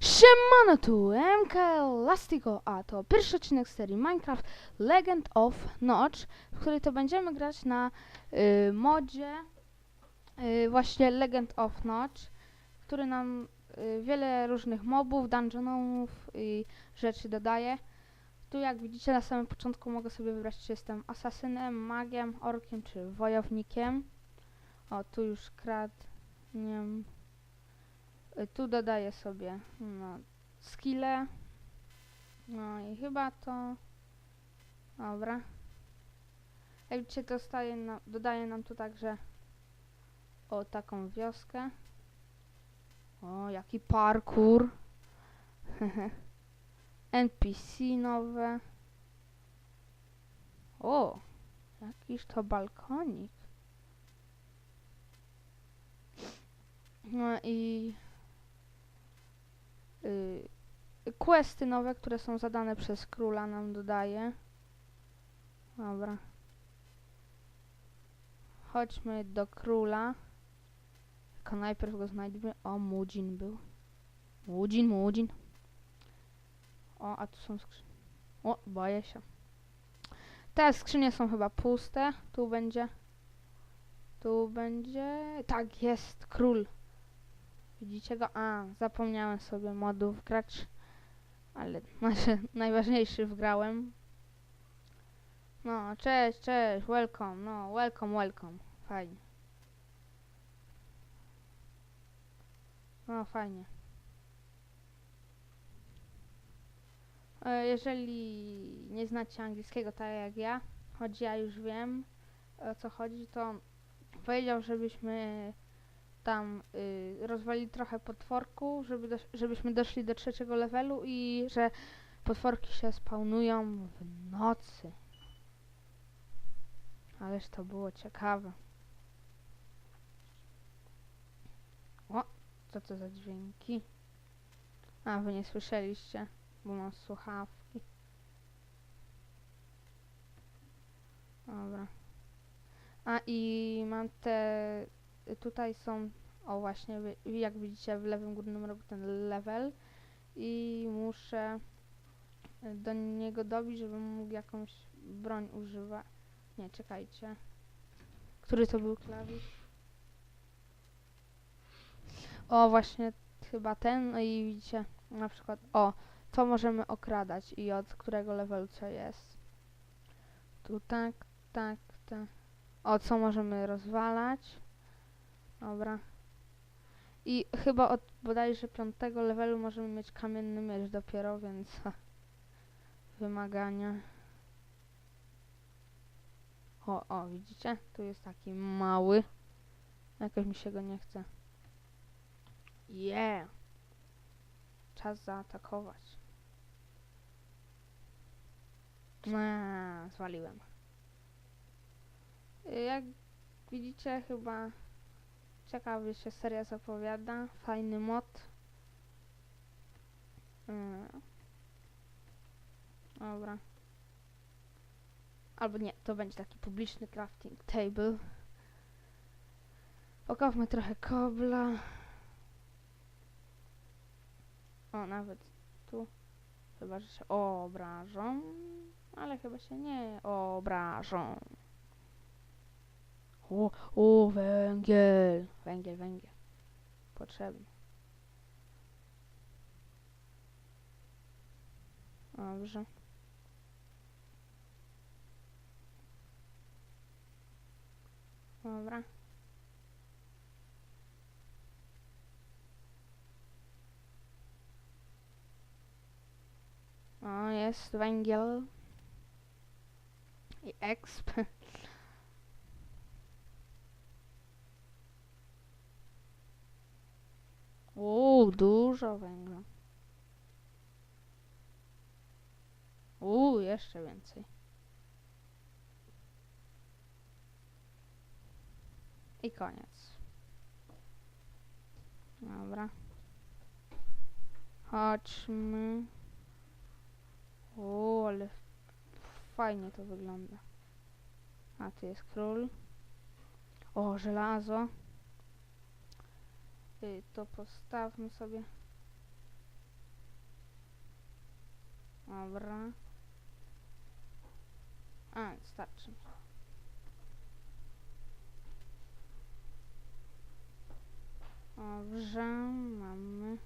Siemano tu, MK Elastico, a to pierwszy odcinek serii Minecraft Legend of Notch, w której to będziemy grać na y, modzie y, właśnie Legend of Notch, który nam y, wiele różnych mobów, dungeonów i rzeczy dodaje. Tu jak widzicie na samym początku mogę sobie wybrać czy jestem asasynem, magiem, orkiem czy wojownikiem. O, tu już kradniem Tu dodaję sobie no, skille. No i chyba to. Dobra. Jak widzicie, dostaje na, dodaje nam tu także o taką wioskę. O, jaki parkour. NPC nowe. O, jakiś to balkonik. No i y, questy nowe, które są zadane przez króla nam dodaje. Dobra. Chodźmy do króla. Tylko najpierw go znajdźmy. O, Mudzin był. Mudzin, Mudzin. O, a tu są skrzynie. O, boję się. Te skrzynie są chyba puste. Tu będzie. Tu będzie. Tak, jest król. Widzicie go? A, zapomniałem sobie modów gracz. Ale znaczy, najważniejszy wgrałem. No, cześć, cześć, welcome, no, welcome, welcome. Fajnie. No, fajnie. E, Jeżeli nie znacie angielskiego tak jak ja, choć ja już wiem o co chodzi, to powiedział, żebyśmy tam y, rozwalili trochę potworku, żeby żebyśmy doszli do trzeciego levelu i że potworki się spawnują w nocy. Ależ to było ciekawe. O, co to za dźwięki? A, wy nie słyszeliście, bo mam słuchawki. Dobra. A i mam te tutaj są, o właśnie, jak widzicie w lewym górnym rogu ten level i muszę do niego dobić, żebym mógł jakąś broń używać. Nie, czekajcie. Który to był klawisz? O, właśnie chyba ten, no i widzicie, na przykład, o, to możemy okradać i od którego levelu co jest. Tu tak, tak, tak. O, co możemy rozwalać. Dobra. I chyba od bodajże piątego levelu możemy mieć kamienny miecz dopiero, więc ha, wymagania. O, o, widzicie? Tu jest taki mały. Jakoś mi się go nie chce. Yeah! Czas zaatakować. Eee, zwaliłem. Y, Jak widzicie, chyba ciekawie się seria zapowiada. Fajny mod. Mm. Dobra. Albo nie, to będzie taki publiczny crafting table. Pokawmy trochę kobla. O, nawet tu. Chyba, że się obrażą. Ale chyba się nie obrażą. O, o, węgiel. Węgiel, węgiel. Potrzebny. Dobrze. Dobra. O, jest węgiel. I exp. Uuu, dużo węgla. Uuu, jeszcze więcej. I koniec. Dobra. Chodźmy. O, ale fajnie to wygląda. A tu jest król. O, żelazo. Y, to postawmy sobie. Dobra. A, starczy. Dobrze, mamy.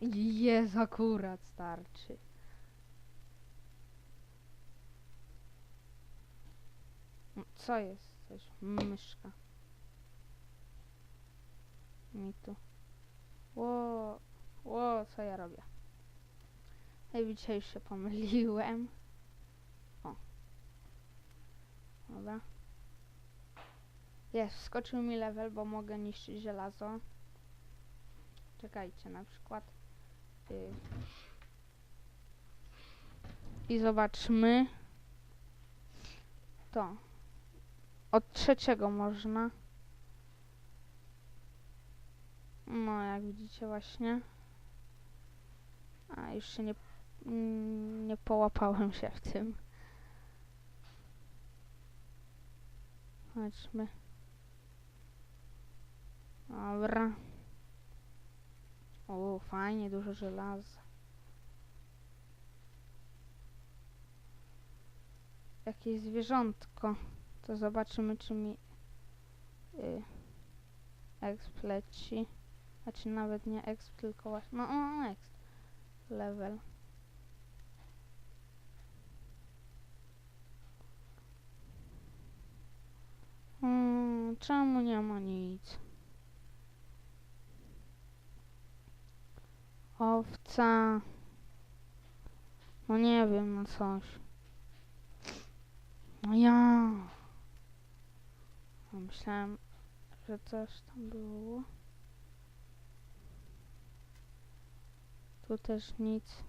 Jest akurat starczy. No, Co jest? Coś. Myszka. Mi tu. Ło, ło, co ja robię? Ej, widzicie, już się pomyliłem. O. Dobra. Jest, wskoczył mi level, bo mogę niszczyć żelazo. Czekajcie, na przykład. Y. I zobaczmy. To. Od trzeciego można. No, jak widzicie właśnie. A, już się nie, mm, nie połapałem się w tym. Chodźmy. Dobra. O, fajnie, dużo żelaza. Jakieś zwierzątko. To zobaczymy, czy mi y, exp leci. Znaczy nawet nie exp, tylko właśnie. No, no, exp. Level. Hmm, czemu nie ma nic? Owca. No nie wiem, no coś. No ja. Myślałem, że coś tam było. Tu też nic.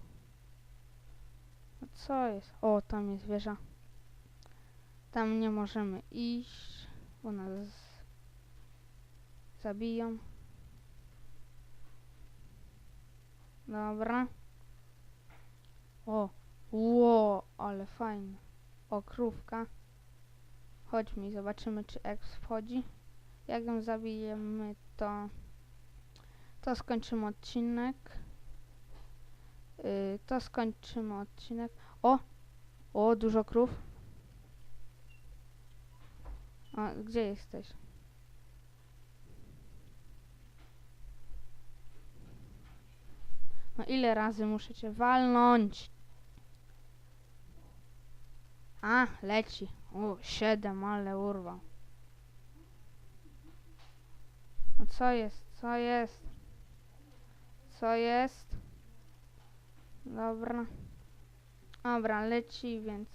No co jest? O, tam jest wieża. Tam nie możemy iść, bo nas zabiją. Dobra. O, ło, ale fajnie. O, krówka. Chodźmy zobaczymy, czy X wchodzi. Jak ją zabijemy, to to skończymy odcinek. Yy, to skończymy odcinek. O! O, dużo krów. A, gdzie jesteś? No ile razy muszę cię walnąć? A, leci. O, siedem, ale urwał. No co jest? Co jest? Co jest? Dobra. Dobra, leci, więc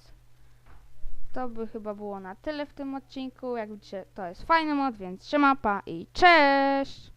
to by chyba było na tyle w tym odcinku. Jak widzicie, to jest fajny mod, więc siema, pa i cześć!